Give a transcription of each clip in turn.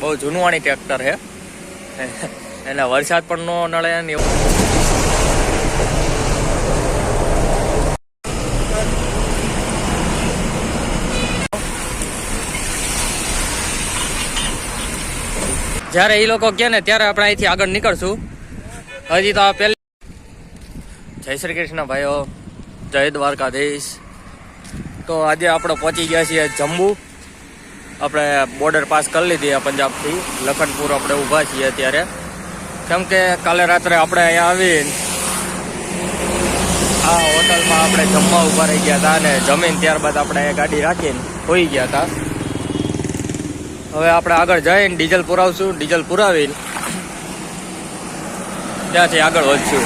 બહુ જૂનવાણી ટ્રેક્ટર છે. એટલે વરસાદ પણ નો નળે ને એવું. જ્યારે એ લોકો કે ને ત્યારે આપણે અહીંથી આગળ નીકળશું. હજી તો આ પહેલી જય શ્રી કૃષ્ણ ભાઈઓ. જય દ્વારકાધીશ. તો આજે આપણે પહોંચી ગયા છીએ જમ્મુ આપણે બોર્ડર પાસ કરી લીધી પંજાબથી. લખનપુર આપણે ઊભા છીએ અત્યારે. કેમ કે કાલે રાત્રે આપણે અહીંયા આવીને આ હોટલમાં આપણે જમવા ઊભા રહી ગયા હતા અને જમીન ત્યારબાદ આપણે ગાડી રાખીને હોઈ ગયા હતા. હવે આપણે આગળ જઈને ડીઝલ પુરાવશું ડીઝલ પુરાવીને ત્યાંથી આગળ વધશું.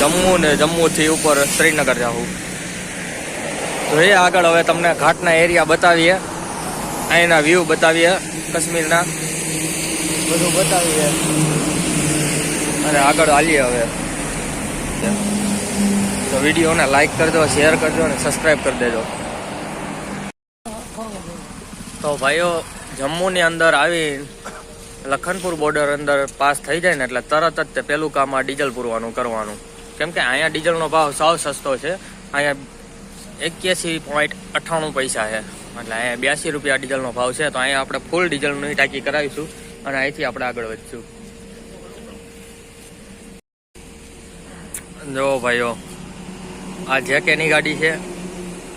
જમ્મુ ને જમ્મુથી ઉપર શ્રીનગર જાવું જોઈએ આગળ હવે તમને ઘાટના એરિયા બતાવીએ. અહીંના વ્યૂ બતાવીએ કાશ્મીરના. બધું બતાવીએ. અને આગળ હાલીએ હવે. તો વિડીયોને લાઈક કરજો શેર કરજો અને સબસ્ક્રાઈબ કરી દેજો. તો ભાઈઓ જમ્મુની અંદર આવી લખનપુર બોર્ડર અંદર પાસ થઈ જાય ને એટલે તરત જ તે પહેલું કામ આ ડીઝલ પૂરવાનું કરવાનું. કેમ કે અહીંયા ડીઝલનો ભાવ સાવ સસ્તો છે. અહીંયા એક્યાસી પોઈન્ટ અઠ્ઠાણું પૈસા છે. એટલે અહીંયા બ્યાસી રૂપિયા ડીઝલનો ભાવ છે, તો અહીંયા આપણે ફૂલ ડીઝલની ટાંકી કરાવીશું અને અહીંથી આપણે આગળ વધશું. જો ભાઈઓ, આ જેકેની ગાડી છે,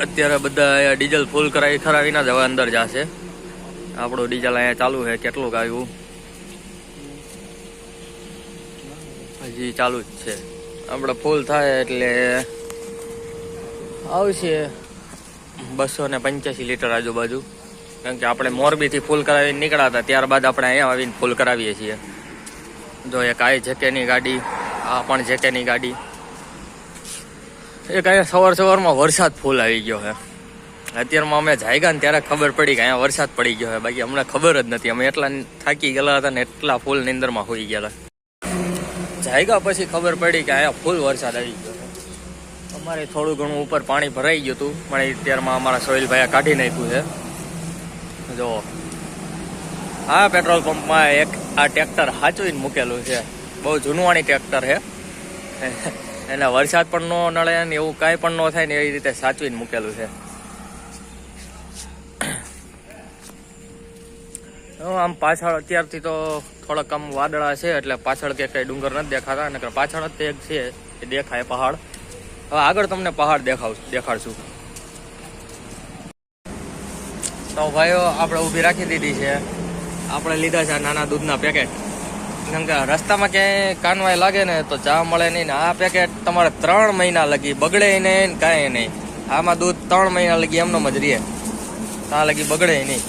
અત્યારે બધા ડીઝલ ફૂલ કરાવી ખરાવીને જ હવે અંદર જશે. આપણું ડીઝલ અહીંયા ચાલુ છે, કેટલું આવ્યું હજી ચાલુ જ છે. આપણે ફૂલ થાય એટલે આવશે. બસો ને પંચ્યાસી લીટર આજુબાજુ. કારણ કે આપણે મોરબીથી ફૂલ કરાવીને નીકળ્યા હતા ત્યારબાદ આપણે અહીંયા આવીને ફૂલ કરાવીએ છીએ. જો એક આ જેકેની ગાડી, આ પણ જેકેની ગાડી. એક અહીંયા સવાર સવારમાં વરસાદ ફૂલ આવી ગયો છે. અત્યારમાં અમે જાયગા ને ત્યારે ખબર પડી કે અહીંયા વરસાદ પડી ગયો છે. બાકી અમને ખબર જ નથી. અમે એટલા થાકી ગયેલા હતા ને એટલા ફૂલ નિંદરમાં હોઈ ગયેલા. જાયગા પછી ખબર પડી કે અહીંયા ફૂલ વરસાદ આવી ગયો. અમારે થોડું ઘણું ઉપર પાણી ભરાઈ ગયું હતું. પણ અત્યારમાં અમારા સોહિલભાઈએ કાઢી નાખ્યું છે. જો. આ પેટ્રોલ પંપમાં એક આ ટ્રેક્ટર હાચવીને મૂકેલું છે. બહુ જૂનવાણી ટ્રેક્ટર છે. એટલે વરસાદ પણ નો નળે ને એવું કાંઈ પણ ન થાય ને એવી રીતે સાચવીને મૂકેલું છે. આમ પાછળ અત્યારથી તો થોડાક આમ વાદળા છે એટલે પાછળ કે કઈ ડુંગર નથી દેખાતા અને પાછળ જ એક છે, એ દેખાય પહાડ. હવે આગળ તમને પહાડ દેખાવ દેખાડશું. તો ભાઈઓ, આપણે ઊભી રાખી દીધી છે. આપણે લીધા છે નાના દૂધના પેકેટ કેમ કે રસ્તામાં ક્યાંય કાનવાય લાગે ને તો ચા મળે નહીં ને આ પેકેટ તમારે ત્રણ મહિના લગી, બગડે નહીં કાંઈ નહીં. આમાં દૂધ ત્રણ મહિના લગી એમનો જ રહીએ ત્યાં લગી બગડે નહીં.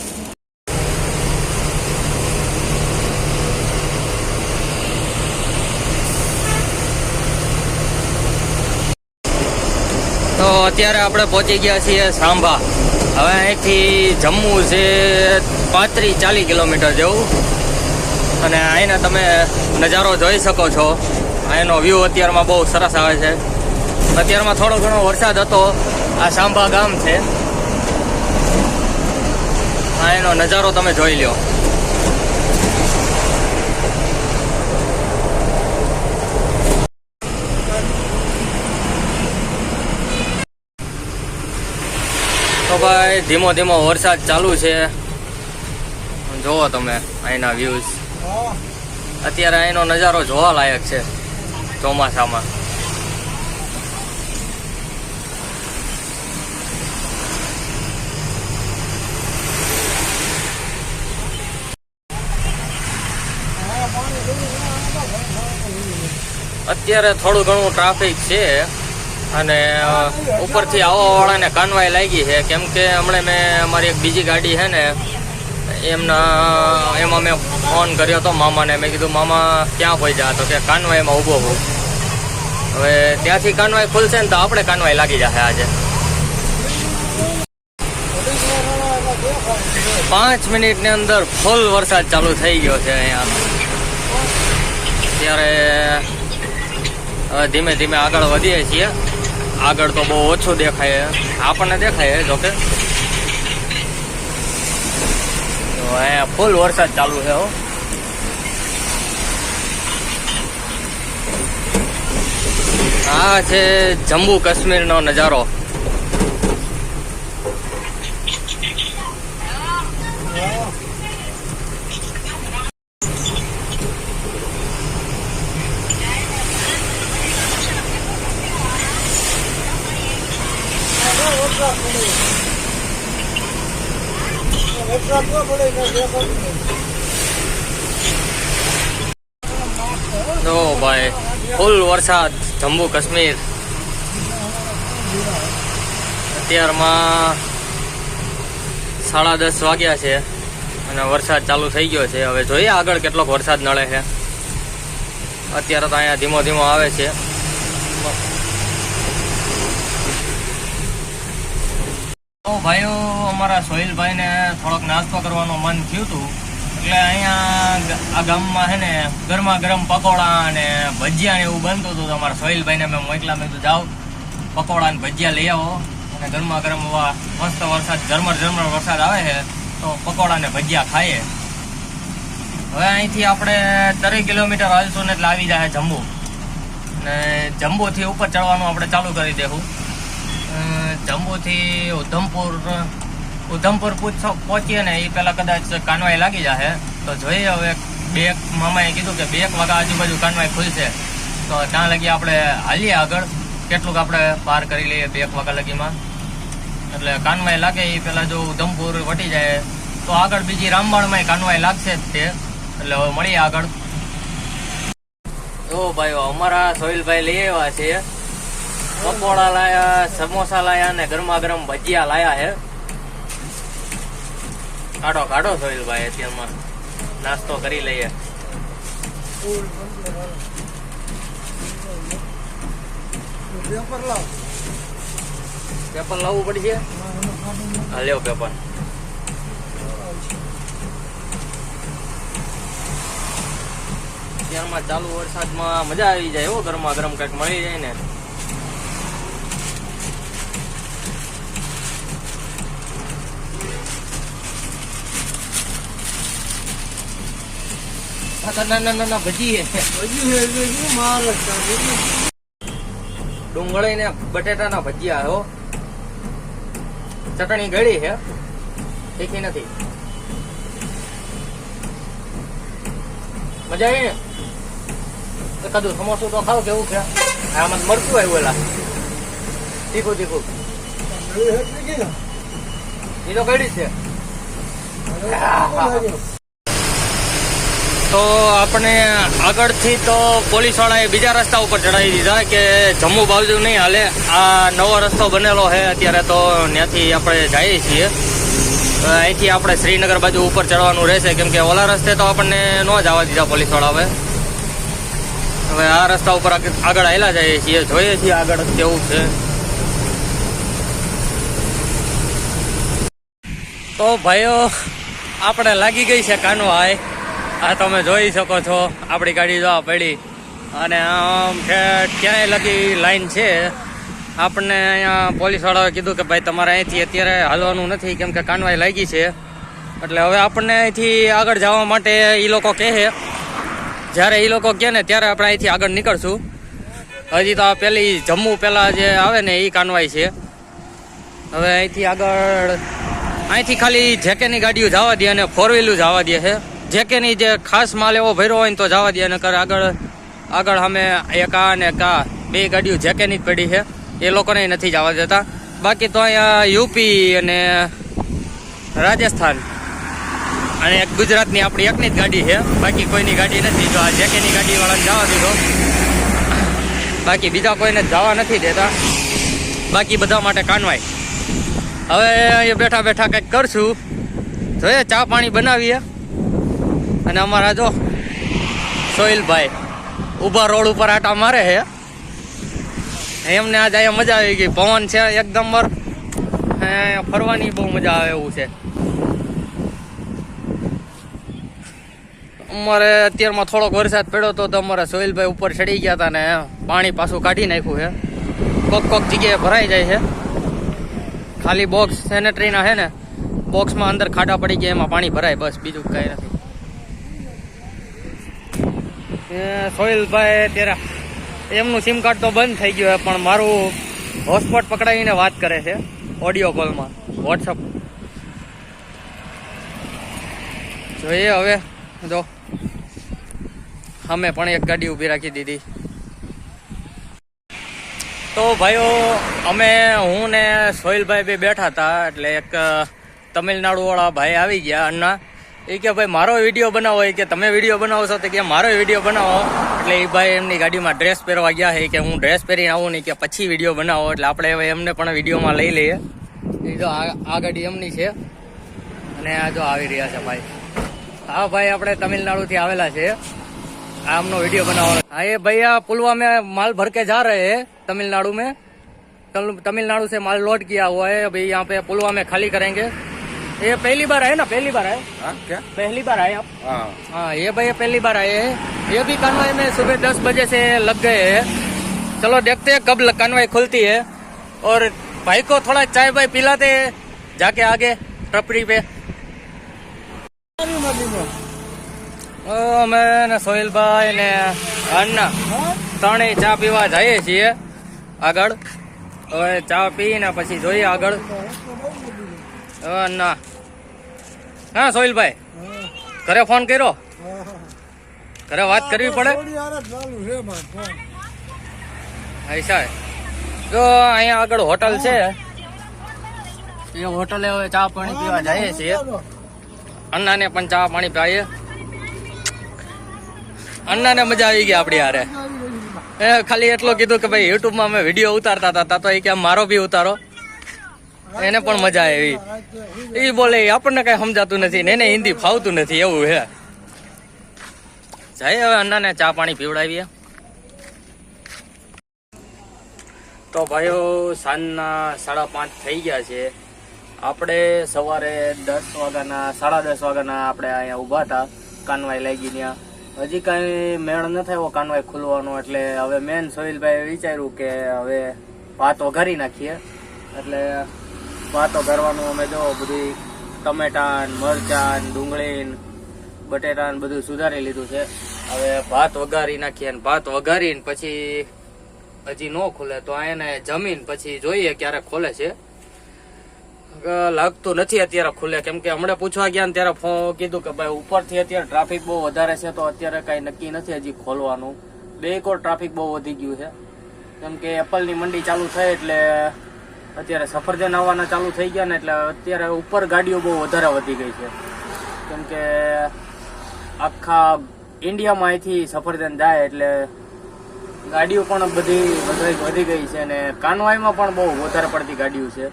તો અત્યારે આપણે પહોંચી ગયા છીએ સાંભા. હવે અહીંથી જમ્મુ છે પાંત્રીસ ચાલીસ કિલોમીટર જેવું. અને અહીંના તમે નજારો જોઈ શકો છો. અહીંનો વ્યૂ અત્યારમાં બહુ સરસ આવે છે. અત્યારમાં થોડો ઘણો વરસાદ હતો. આ સાંભા ગામ છે. એનો નજારો તમે જોઈ લ્યો. તો ભાઈ, ધીમો ધીમો વરસાદ ચાલુ છે. જોવો તમે અહીંના વ્યૂઝ અત્યારે અહીંનો નજારો જોવા લાયક છે ચોમાસામાં. અત્યારે થોડું ઘણું ટ્રાફિક છે. અને ઉપરથી આવવાવાળાને કાનવાઈ લાગી છે. કેમ કે હમણાં મેં અમારી એક બીજી ગાડી છે ને, એમના, એમાં મેં ફોન કર્યો હતો મામાને. મેં કીધું, મામા, ક્યાં પહોંચ્યા તો કે કાનવાઈમાં ઊભો હોઉં હવે ત્યાંથી કાનવાઈ ખુલશે ને તો આપણે કાનવાઈ લાગી જશે આજે. પાંચ મિનિટની અંદર ફૂલ વરસાદ ચાલુ થઈ ગયો છે અહીંયા. ત્યારે ધીમે ધીમે આગળ વધીએ છીએ. આગળ તો બહુ ઓછું દેખાય. આપણને દેખાય જોકે અહીંયા ફૂલ વરસાદ ચાલુ છે હો. આ છે જમ્મુ કાશ્મીરનો નજારો. જો ભાઈ, ફૂલ વરસાદ, જમ્મુ કાશ્મીર. અત્યારમાં સાડા દસ વાગ્યા છે અને વરસાદ ચાલુ થઈ ગયો છે. હવે જોઈએ આગળ કેટલોક વરસાદ નળે છે. અત્યારે તો અહીંયા ધીમો ધીમો આવે છે. તો ભાઈઓ, અમારા સોહિલભાઈને થોડોક નાસ્તો કરવાનું મન થયું હતું. એટલે અહીંયા આ ગામમાં છે ને ગરમા ગરમ પકોડા અને ભજીયા ને એવું બનતું હતું. અમારા સોહિલભાઈને મેં મોકલા મેં કીધું, જાઓ, પકોડા ને ભજીયા લઈ આવો. અને ગરમા ગરમ એવા મસ્ત વરસાદ, ઝરમર ઝરમર વરસાદ આવે છે, તો પકોડા ને ભજીયા ખાઈએ. હવે અહીંથી આપણે ત્રણ કિલોમીટર હાલશું ને એટલે આવી જાય જમ્બુ ને જમ્બુથી ઉપર ચડવાનું આપણે ચાલુ કરી દેવું. અ, જમ્બુથી ઉધમપુર ઉધમપુર પહોંચીએ ને એ પહેલાં કદાચ કાનવાઈ લાગી જશે તો જોઈએ હવે બે મામાએ કીધું કે બે વાગ્યા આજુબાજુ કાનવાઈ ખુલશે. તો ત્યાં લગી આપણે હાલીએ આગળ. કેટલુંક આપણે પાર કરી લઈએ બે વાગ્યા લગીમાં. એટલે કાનવાઈ લાગે એ પહેલાં જો ઉધમપુર વટી જાય તો આગળ બીજી રામબાણમાં કાનવાઈ લાગશે જ તે. એટલે હવે મળીએ આગળ. તો ભાઈઓ અમારા સોહિલભાઈ લઈ આવ્યા છે. પકોડા લાયા સમોસા લાયા ને ગરમા ગરમ ભજીયા લાયા હે. કાઢો કાઢો સોહિલભાઈ અત્યારમાં નાસ્તો કરી લઈએ. પેપર લાવવું પડશે? હા લેવો પેપર. અત્યારમાં ચાલુ વરસાદમાં મજા આવી જાય એવો ગરમા ગરમ કંઈક મળી જાય ને. ના ના ના ના ભજી ડુંગળી ને બટેટાના ભજીયા હો. ચટણી ગળી છે તીખી નથી. મજા આવી ને? કદું સમોસું તો ખાવ કેવું છે? આમાં મરતું આવ્યું એલા. તીખું તીખું. એ તો ગળી છે. તો આપણે આગળથી તો પોલીસવાળાએ બીજા રસ્તા ઉપર ચડાવી દીધા કે જમ્મુ બાજુ નહીં હાલે. આ નવો રસ્તો બનેલો છે. અત્યારે તો ત્યાંથી આપણે જઈએ છીએ. અહીંથી આપણે શ્રીનગર બાજુ ઉપર ચડવાનું રહેશે. કેમ કે ઓલા રસ્તે તો આપણને ન જવા દીધા પોલીસવાળાએ હવે. આ રસ્તા ઉપર આગ- આગળ આવેલા જઈએ છીએ. જોઈએ છીએ આગળ કેવું છે. તો ભાઈઓ, આપણે લાગી ગઈ છે કાનવાય આ તમે જોઈ શકો છો. આપણી ગાડી જોવા પડી. અને આમ ક્યાંય લગી લાઈન છે. આપણને અહીંયા પોલીસવાળાએ કીધું કે ભાઈ તમારે અહીંથી અત્યારે હાલવાનું નથી, કેમ કે કાનવાઈ લાગી છે. એટલે હવે આપણને અહીંથી આગળ જવા માટે એ લોકો કહે જ્યારે એ લોકો કહે ને ત્યારે આપણે અહીંથી આગળ નીકળશું. હજી તો આ પેલી જમ્મુ પહેલાં જે આવે ને એ કાનવાઈ છે. હવે અહીંથી આગળ, અહીંથી ખાલી જેકેની ગાડીઓ જવા દે અને ફોર વ્હીલું જવા દે છે. જેકેની જે ખાસ માલ એવો ભર્યો હોય ને તો જવા દે, નકર આગળ આગળ અમે એક આ અને કા બે ગાડીઓ જ પડી છે. એ લોકોને નથી જવા દેતા. બાકી તો અહીંયા યુપી અને રાજસ્થાન અને ગુજરાતની આપણી એકની જ ગાડી છે. બાકી કોઈની ગાડી નથી. જો આ જેકેની ગાડીવાળાને જવા દીધો. બાકી બીજા કોઈને જવા નથી દેતા. બાકી બધા માટે કાનવાય. હવે અહીંયા બેઠા બેઠા કંઈક કરશું. જોઈએ, ચા પાણી બનાવીએ. અને અમારા જો સોહિલભાઈ ઊભા રોડ ઉપર આટા મારે છે. એમને આજ અહીંયા મજા આવી ગઈ. પવન છે એકદમ બર ફરવાની બહુ મજા આવે એવું છે. અમારે અત્યારમાં થોડોક વરસાદ પડ્યો તો તો અમારા સોહિલભાઈ ઉપર ચડી ગયા હતા ને પાણી પાછું કાઢી નાખ્યું છે. કોક કોક જગ્યાએ ભરાઈ જાય છે. ખાલી બોક્સ સેનેટરીના છે ને. બોક્સમાં અંદર ખાડા પડી ગયા, એમાં પાણી ભરાય. બસ બીજું કંઈ નથી એ સોહિલભાઈ અત્યારે એમનું સિમ કાર્ડ તો બંધ થઈ ગયું છે પણ મારું હોટસ્પોટ પકડાવીને વાત કરે છે ઓડિયો કોલમાં વોટ્સઅપ જોઈએ હવે, જો. અમે પણ એક ગાડી ઊભી રાખી દીધી. તો ભાઈઓ, અમે, હું ને સોહિલભાઈ બે બેઠા હતા, એટલે એક તમિલનાડુવાળા ભાઈ આવી ગયા અண்ணા એ કે ભાઈ, મારો વીડિયો બનાવો. એ કે, તમે વીડિયો બનાવો છો? તો કે, મારો વીડિયો બનાવો. એટલે એ ભાઈ એમની ગાડીમાં ડ્રેસ પહેરવા ગયા છે. કે, હું ડ્રેસ પહેરીને આવું નહીં કે, પછી વીડિયો બનાવો. એટલે આપણે હવે એમને પણ વિડીયોમાં લઈ લઈએ. એ જો આ ગાડી એમની છે. અને આ જો આવી રહ્યા છે ભાઈ. હા ભાઈ, આપણે તમિલનાડુથી આવેલા છે. આ અમનો વીડિયો બનાવો હા, એ ભાઈ, આ પુલવામે માલ ભરકે જા રહે હે તમિલનાડુ મેં તમિલનાડુ સે માલ લોડ કિયા હોય. હે ભાઈ યહાં પે પુલવામે ખાલી કરેંગે. ये पहली बार आए ना पहली बार आए हाँ क्या पहली बार आए आप हाँ हाँ ये भैया पहली बार आए हैं ये भी कानवाई में सुबह दस बजे से लग गए हैं चलो देखते हैं कब कानवाई खुलती है और भाई को थोड़ा चाय वाय पिलाते हैं जाके आगे टपरी पे અ, અમે ને સોહિલભાઈ ને અન્ના ત્રણેય ચા પીવા જઈએ છીએ આગળ હવે ચા પીને પછી જોઈએ આગળ હવે અન્ના હા, સોહિલભાઈ. ઘરે ફોન કર્યો? ઘરે વાત કરવી પડે? અહીસા જો, અહીંયા આગળ હોટલ છે. એ હોટલે હવે ચા પાણી પીવા જઈએ છીએ. અન્નાને પણ ચા પાણી પીવાઈએ અન્નાને મજા આવી ગઈ આપણી હારે. એ ખાલી એટલું કીધું કે ભાઈ યુટ્યુબમાં અમે વીડિયો ઉતારતા હતા, તો એ કે મારો બી ઉતારો. એને પણ મજા આવી. એ બોલે આપણને કઈ સમજાતું નથી ને એને હિન્દી ફાવતું નથી, એવું હે જાય હવે અન્નાને ચા પાણી પીવડાવીએ. તો ભાઈઓ, સાંજના સાડા પાંચ થઈ ગયા છે. આપણે સવારે દસ વાગ્યાના, સાડા દસ વાગ્યાના આપણે અહીંયા ઊભા હતા, કાનવાઈ લાગી ત્યાં. હજી કાંઈ મેળ ન થયો કાનવાઈ ખુલવાનો, એટલે હવે મેન સોહિલભાઈ વિચાર્યું કે હવે ભાત વઘારી નાખીએ. એટલે ભાત કરવાનું અમે જો બધી ટમેટાન, મરચાં ડુંગળી બટેટા ને બધું સુધારી લીધું છે. હવે ભાત વઘારી નાખીએ અને ભાત વઘારીને પછી હજી ન ખુલે તો એને જમીન પછી જોઈએ ક્યારે ખોલે છે. લાગતું નથી અત્યારે ખુલે, કેમ કે હમણાં પૂછવા ગયા ને ત્યારે ફોન કીધું કે ભાઈ ઉપરથી અત્યારે ટ્રાફિક બહુ વધારે છે તો અત્યારે કઈ નક્કી નથી હજી ખોલવાનું. બે કોર ટ્રાફિક બહુ વધી ગયું છે. કેમ કે એપલની મંડી ચાલુ થઈ એટલે અત્યારે સફરજન આવવાના ચાલુ થઈ ગયા ને એટલે અત્યારે ઉપર ગાડીઓ બહુ વધારે વધી ગઈ છે. કેમ કે આખા ઇન્ડિયામાં અહીંથી સફરજન જાય એટલે ગાડીઓ પણ બધી વધારે વધી ગઈ છે અને કાનવાઈમાં પણ બહુ વધારે પડતી ગાડીઓ છે.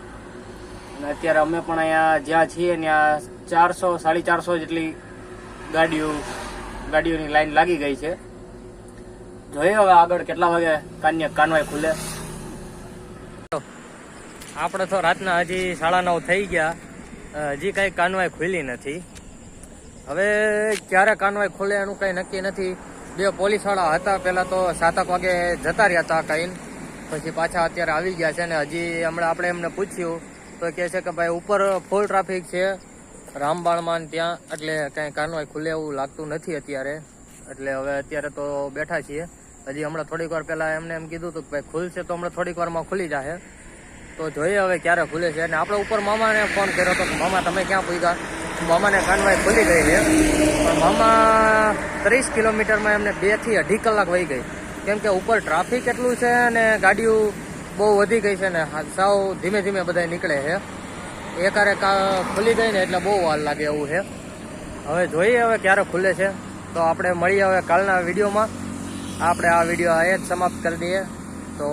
અને અત્યારે અમે પણ અહીંયા જ્યાં છીએ ત્યાં ચારસો, સાડી ચારસો જેટલી ગાડીઓ, ગાડીઓની લાઈન લાગી ગઈ છે. જોઈએ હવે આગળ કેટલા વાગે કાન્ય કાનવાઈ ખુલે. આપણે તો રાતના હજી સાડા નવ થઈ ગયા. હજી કાંઈ કાનવાઈ ખુલી નથી. હવે ક્યારે કાનવાઈ ખુલે એનું કાંઈ નક્કી નથી. બે પોલીસવાળા હતા, પહેલાં તો સાતક વાગે જતા રહ્યા હતા કઈ. પછી પાછા અત્યારે આવી ગયા છે ને હજી હમણાં આપણે એમને પૂછ્યું, તો કહે છે કે ભાઈ ઉપર ફૂલ ટ્રાફિક છે, રામબાણમાં ત્યાં, એટલે કાંઈ કાનવાઈ ખુલે એવું લાગતું નથી અત્યારે. એટલે હવે અત્યારે તો બેઠા છીએ. હજી હમણાં થોડીક વાર પહેલાં એમને એમ કીધું હતું કે ભાઈ ખુલશે તો હમણાં થોડીક વારમાં ખુલી જશે તો જોઈએ હવે ક્યારે ખુલે છે. અને આપણે ઉપર મામાને ફોન કર્યો હતો મામા, તમે ક્યાં પૂગ્યા? મામાને કાનવાઈ ખુલી ગઈ છે. પણ મામા ત્રીસ કિલોમીટરમાં એમને બેથી અઢી કલાક વહી ગઈ. કેમ કે ઉપર ટ્રાફિક એટલું છે અને ગાડીઓ બહુ વધી ગઈ છે ને સાવ ધીમે ધીમે બધા નીકળે છે. એકારે ખુલી ગઈ ને એટલે બહુ વાર લાગે એવું છે. હવે જોઈએ હવે ક્યારે ખુલે છે. તો આપણે મળીએ હવે કાલના વિડીયોમાં. આપણે આ વીડિયો એ જ સમાપ્ત કરી દઈએ. તો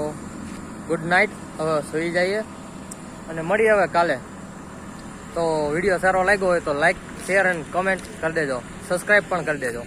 ગુડ નાઇટ હવે સુઈ જઈએ. અને મળીએ હવે કાલે. તો વીડિયો સારો લાગ્યો હોય તો લાઈક શેર અને કમેન્ટ કરી દેજો. સબસ્ક્રાઈબ પણ કરી દેજો.